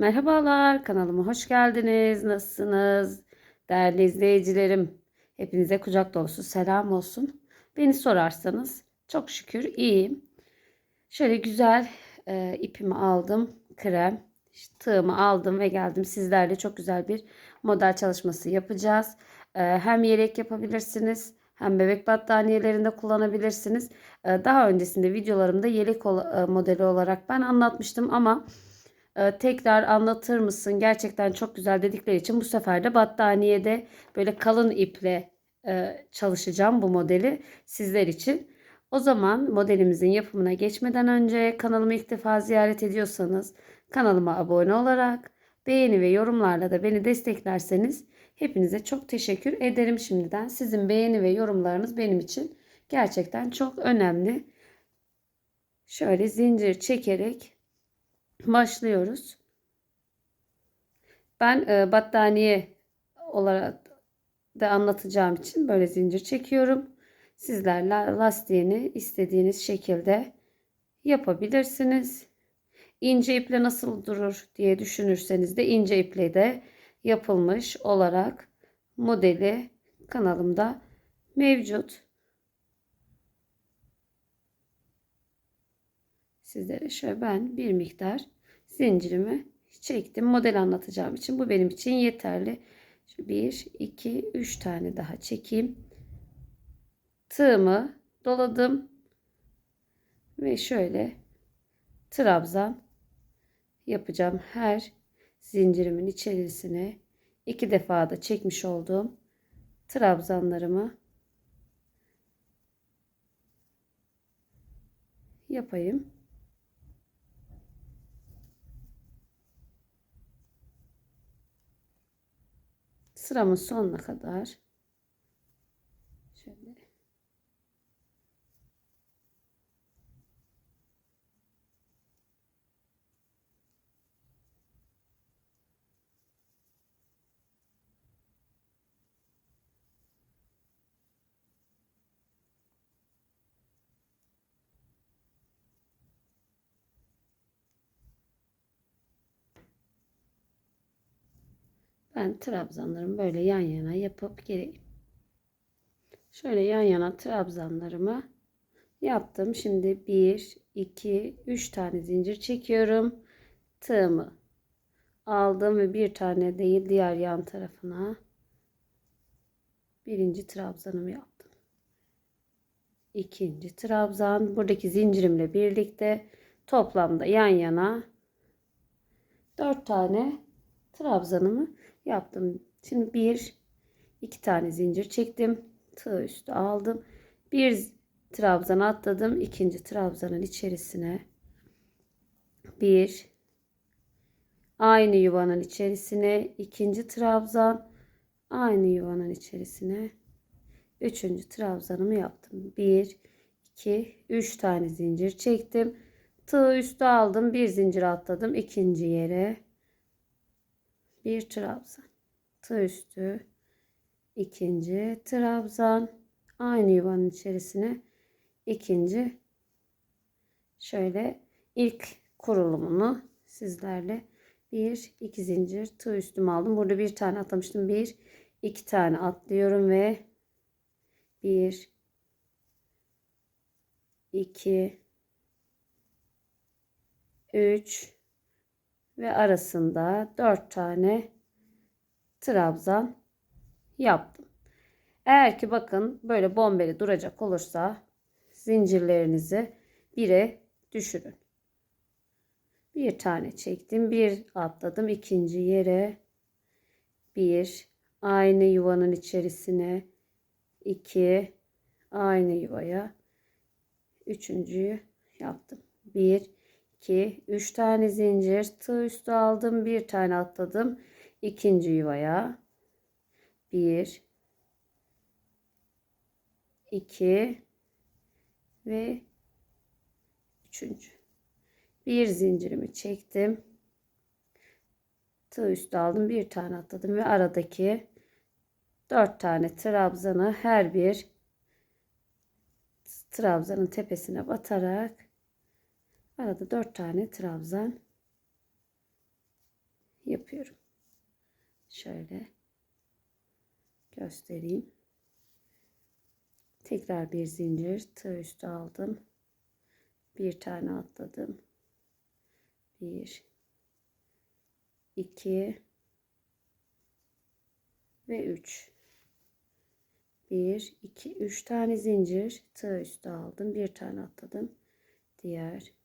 Merhabalar, kanalıma hoş geldiniz. Nasılsınız? Değerli izleyicilerim, hepinize kucak dolusu selam olsun. Beni sorarsanız çok şükür iyiyim. Şöyle güzel e, ipimi aldım, krem, işte tığımı aldım ve geldim. Sizlerle çok güzel bir model çalışması yapacağız. E, hem yelek yapabilirsiniz, hem bebek battaniyelerinde kullanabilirsiniz. E, daha öncesinde videolarımda yelek e, modeli olarak ben anlatmıştım ama e, tekrar anlatır mısın? Gerçekten çok güzel dedikleri için bu sefer de battaniyede böyle kalın iple e, çalışacağım bu modeli sizler için. O zaman modelimizin yapımına geçmeden önce kanalımı ilk defa ziyaret ediyorsanız kanalıma abone olarak beğeni ve yorumlarla da beni desteklerseniz hepinize çok teşekkür ederim şimdiden. Sizin beğeni ve yorumlarınız benim için gerçekten çok önemli. Şöyle zincir çekerek başlıyoruz. Ben e, battaniye olarak da anlatacağım için böyle zincir çekiyorum. Sizler la- lastiğini istediğiniz şekilde yapabilirsiniz. İnce iple nasıl durur diye düşünürseniz de ince iple de yapılmış olarak modeli kanalımda mevcut. Sizlere şöyle ben bir miktar zincirimi çektim. Model anlatacağım için bu benim için yeterli. Şu 1, 2, 3 tane daha çekeyim. Tığımı doladım. Ve şöyle trabzan yapacağım. Her zincirimin içerisine iki defa da çekmiş olduğum trabzanlarımı yapayım. Sıramın sonuna kadar şöyle Ben trabzanlarımı böyle yan yana yapıp geleyim. Şöyle yan yana trabzanlarımı yaptım. Şimdi 1, 2, 3 tane zincir çekiyorum. Tığımı aldım ve bir tane değil diğer yan tarafına birinci trabzanımı yaptım. İkinci trabzan buradaki zincirimle birlikte toplamda yan yana 4 tane trabzanımı yaptım. Şimdi bir iki tane zincir çektim. Tığ üstü aldım. Bir trabzan atladım. ikinci trabzanın içerisine bir aynı yuvanın içerisine ikinci trabzan aynı yuvanın içerisine üçüncü trabzanımı yaptım. Bir, iki, üç tane zincir çektim. Tığ üstü aldım. Bir zincir atladım. ikinci yere bir trabzan. Tığ üstü. İkinci trabzan. Aynı yuvanın içerisine ikinci. Şöyle ilk kurulumunu sizlerle bir iki zincir tığ üstüme aldım. Burada bir tane atlamıştım. Bir iki tane atlıyorum ve bir iki üç ve arasında 4 tane trabzan yaptım. Eğer ki bakın böyle bombeli duracak olursa zincirlerinizi bire düşürün. Bir tane çektim, bir atladım ikinci yere. Bir aynı yuvanın içerisine iki aynı yuvaya üçüncüyü yaptım. Bir 2 3 tane zincir. Tığ üstü aldım bir tane atladım. İkinci yuvaya. 1 2 ve üçüncü. Bir zincirimi çektim. Tığ üstü aldım bir tane atladım ve aradaki 4 tane trabzanı her bir trabzanın tepesine batarak Arada 4 tane trabzan yapıyorum. Şöyle göstereyim. Tekrar bir zincir tığ üstü aldım. Bir tane atladım. Bir, iki ve üç. Bir, iki, üç tane zincir tığ üstü aldım. Bir tane atladım. Diğer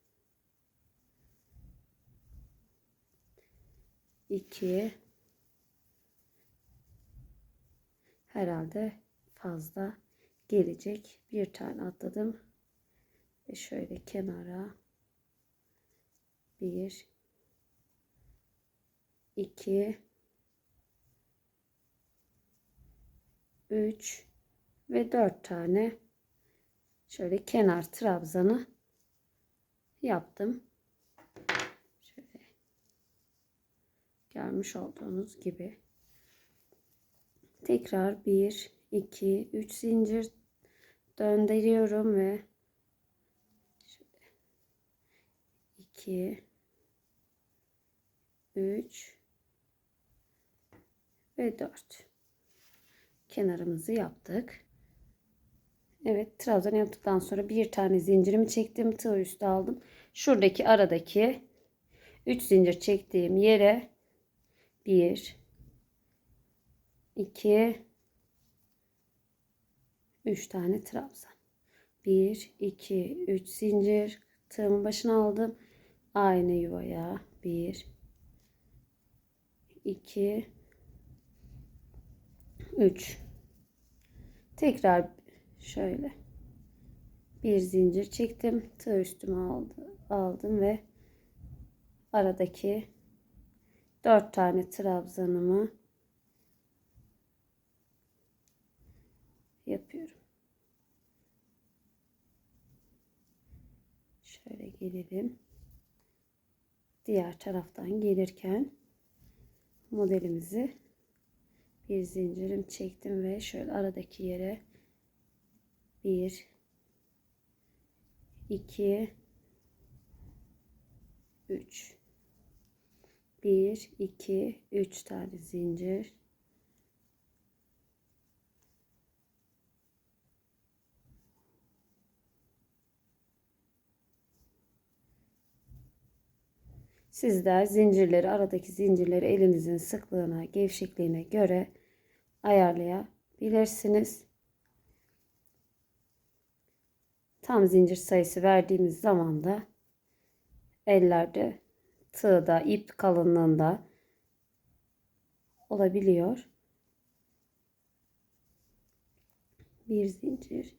2 herhalde fazla gelecek. Bir tane atladım. Ve şöyle kenara 1 2 3 ve 4 tane şöyle kenar trabzanı yaptım. Görmüş olduğunuz gibi. Tekrar 1, 2, 3 zincir döndürüyorum ve 2 3 ve 4 kenarımızı yaptık. Evet trabzan yaptıktan sonra bir tane zincirimi çektim tığ üstü aldım. Şuradaki aradaki 3 zincir çektiğim yere 1 2 3 tane trabzan. 1 2 3 zincir. Tığımın başına aldım. Aynı yuvaya. 1 2 3 tekrar şöyle. Bir zincir çektim. Tığ üstüme aldım, aldım ve aradaki 4 tane trabzanımı yapıyorum. Şöyle gelelim. Diğer taraftan gelirken modelimizi bir zincirim çektim ve şöyle aradaki yere 1 2 3 1 2 3 tane zincir Sizler zincirleri aradaki zincirleri elinizin sıklığına, gevşekliğine göre ayarlayabilirsiniz. Tam zincir sayısı verdiğimiz zaman da ellerde tığda, ip kalınlığında olabiliyor. Bir zincir.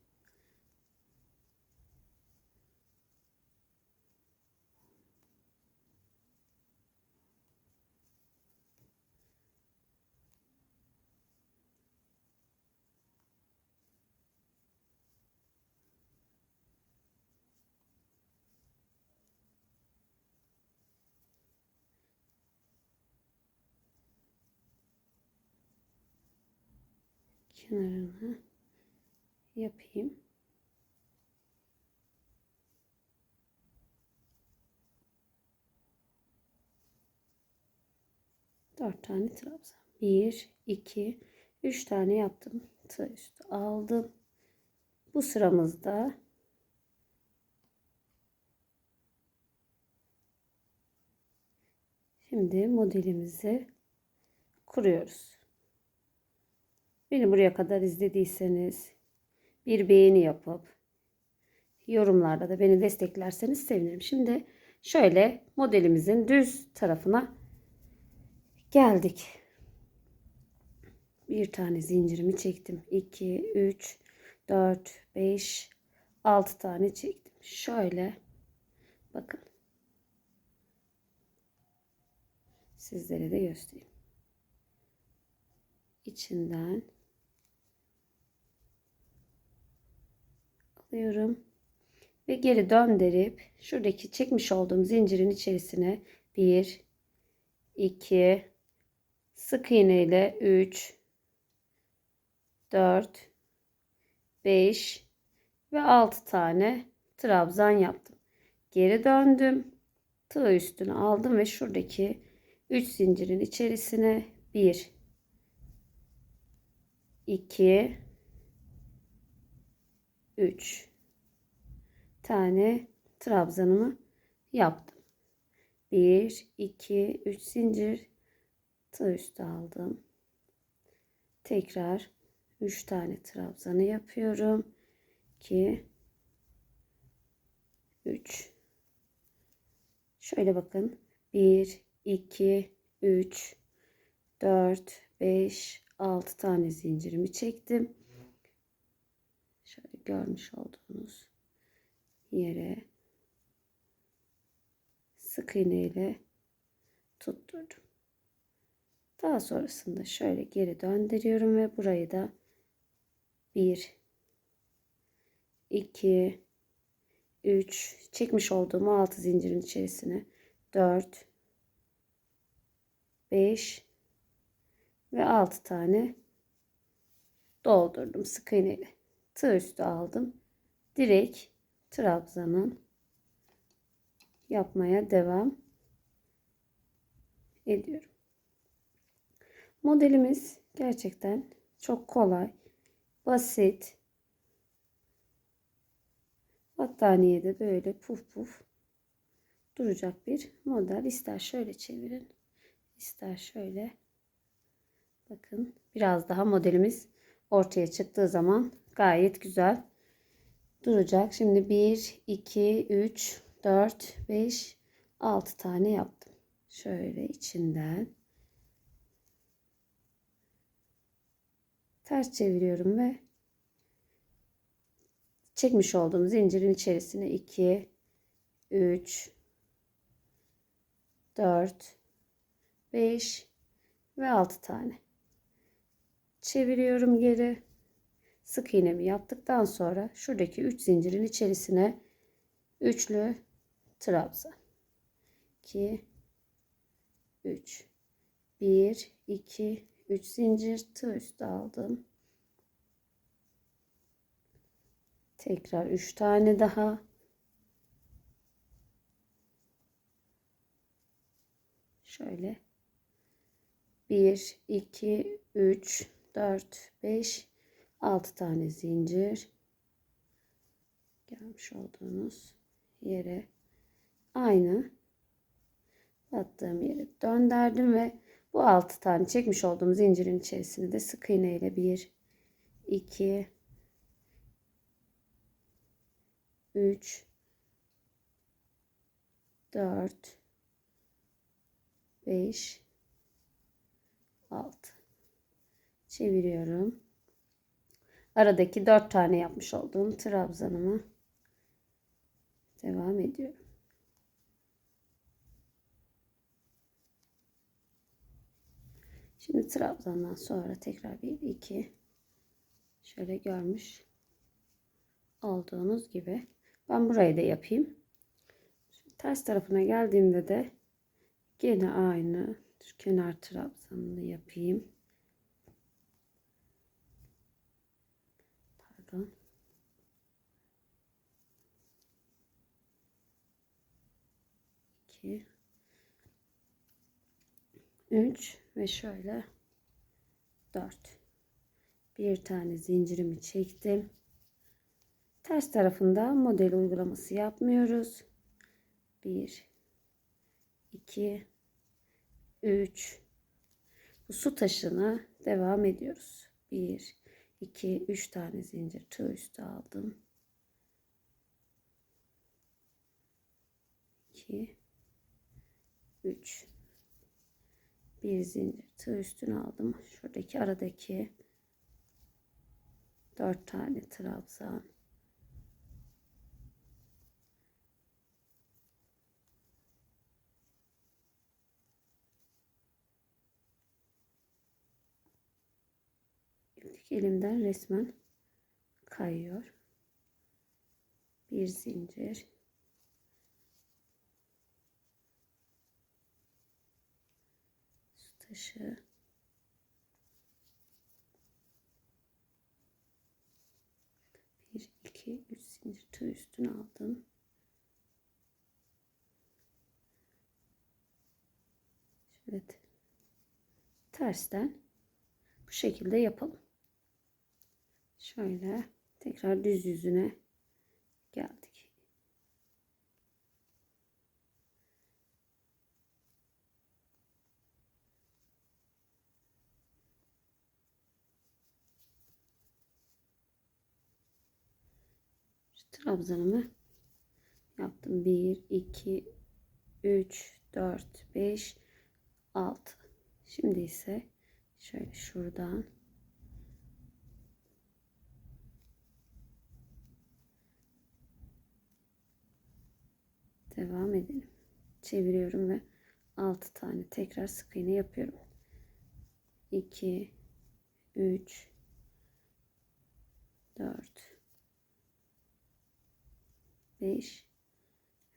Kenarını yapayım. Dört tane trabzan. Bir, iki, üç tane yaptım. Tığ üstü aldım. Bu sıramızda şimdi modelimizi kuruyoruz. Beni buraya kadar izlediyseniz bir beğeni yapıp yorumlarda da beni desteklerseniz sevinirim. Şimdi şöyle modelimizin düz tarafına geldik. Bir tane zincirimi çektim. 2, 3, 4, 5, 6 tane çektim. Şöyle bakın. Sizlere de göstereyim. İçinden atlıyorum. Ve geri döndürüp şuradaki çekmiş olduğum zincirin içerisine 1 2 sık iğne ile 3 4 5 ve 6 tane trabzan yaptım. Geri döndüm. Tığ üstüne aldım ve şuradaki 3 zincirin içerisine 1 2 3 tane trabzanımı yaptım. 1 2 3 zincir tığ üstü aldım. Tekrar 3 tane trabzanı yapıyorum. 2 3 Şöyle bakın. 1 2 3 4 5 6 tane zincirimi çektim. Şöyle görmüş olduğunuz yere sık iğne ile tutturdum. Daha sonrasında şöyle geri döndürüyorum ve burayı da 1 2 3 çekmiş olduğum 6 zincirin içerisine 4 5 ve 6 tane doldurdum sık iğneyle. Tığ üstü aldım. Direkt trabzanın yapmaya devam ediyorum. Modelimiz gerçekten çok kolay, basit. Battaniyede böyle puf puf duracak bir model. İster şöyle çevirin, ister şöyle. Bakın biraz daha modelimiz ortaya çıktığı zaman gayet güzel duracak. Şimdi 1, 2, 3, 4, 5, 6 tane yaptım. Şöyle içinden ters çeviriyorum ve çekmiş olduğum zincirin içerisine 2 3 4 5 ve 6 tane çeviriyorum geri. Sık iğnemi yaptıktan sonra şuradaki 3 zincirin içerisine üçlü trabzan. 2 3 1 2 3 zincir tığ üstü aldım. Tekrar 3 tane daha. Şöyle. 1 2 3 4 5 6 tane zincir gelmiş olduğunuz yere. Aynı. Battığım yere döndürdüm ve bu 6 tane çekmiş olduğum zincirin içerisine de sık iğne ile 1 2 3 4 5 6 çeviriyorum aradaki 4 tane yapmış olduğum trabzanımı devam ediyorum Şimdi trabzandan sonra tekrar bir iki şöyle görmüş olduğunuz gibi ben burayı da yapayım. Şimdi ters tarafına geldiğimde de gene aynı kenar trabzanını yapayım. 3 ve şöyle 4 bir tane zincirimi çektim. Ters tarafında model uygulaması yapmıyoruz. 1 2 3 bu su taşına devam ediyoruz. 1 2 3 tane zincir tığ üstü aldım. 2 3 bir zincir tığ üstüne aldım. Şuradaki aradaki 4 tane trabzan İplik elimden resmen kayıyor. Bir zincir. Su taşı. Bir, iki, üç zincir tığ üstüne aldım. Evet. Tersten bu şekilde yapalım. Şöyle tekrar düz yüzüne geldik. Trabzanımı yaptım. 1 2 3 4 5 6 Şimdi ise şöyle şuradan devam edelim. Çeviriyorum ve 6 tane tekrar sık iğne yapıyorum. 2 3 4 5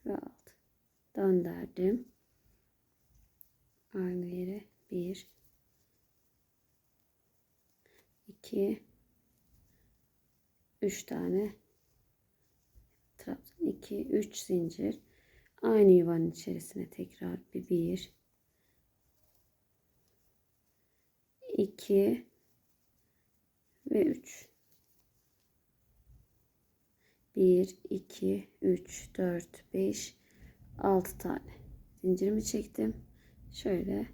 ve 6 döndürdüm. Aynı yere 1 2 3 tane. Trabzan 2 3 zincir. Aynı yuvanın içerisine tekrar bir 1 2 ve 3 1 2 3 4 5 6 tane. Zincirimi çektim. Şöyle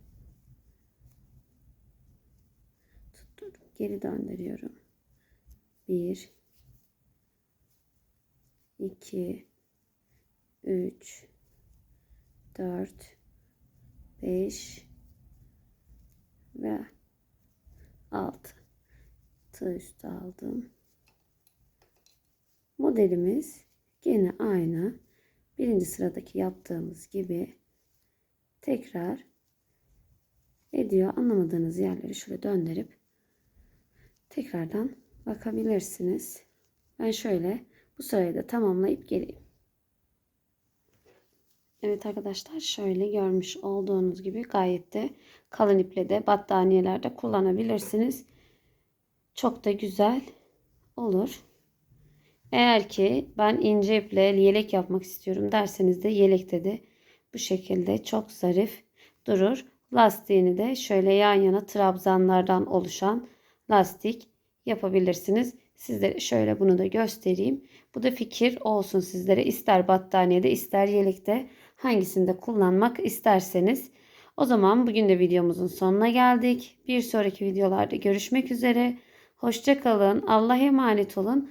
tutturdum. Geri döndürüyorum. 1 2 3 4 5 ve 6 tığ üstü aldım modelimiz gene aynı birinci sıradaki yaptığımız gibi tekrar ediyor anlamadığınız yerleri şöyle döndürüp tekrardan bakabilirsiniz ben şöyle bu sırayı da tamamlayıp geleyim Evet arkadaşlar şöyle görmüş olduğunuz gibi gayet de kalın iple de battaniyelerde kullanabilirsiniz. Çok da güzel olur. Eğer ki ben ince iple yelek yapmak istiyorum derseniz de yelekte de bu şekilde çok zarif durur. Lastiğini de şöyle yan yana trabzanlardan oluşan lastik yapabilirsiniz. Sizlere şöyle bunu da göstereyim. Bu da fikir olsun sizlere. İster battaniyede ister yelekte hangisinde kullanmak isterseniz. O zaman bugün de videomuzun sonuna geldik. Bir sonraki videolarda görüşmek üzere. Hoşçakalın. Allah'a emanet olun.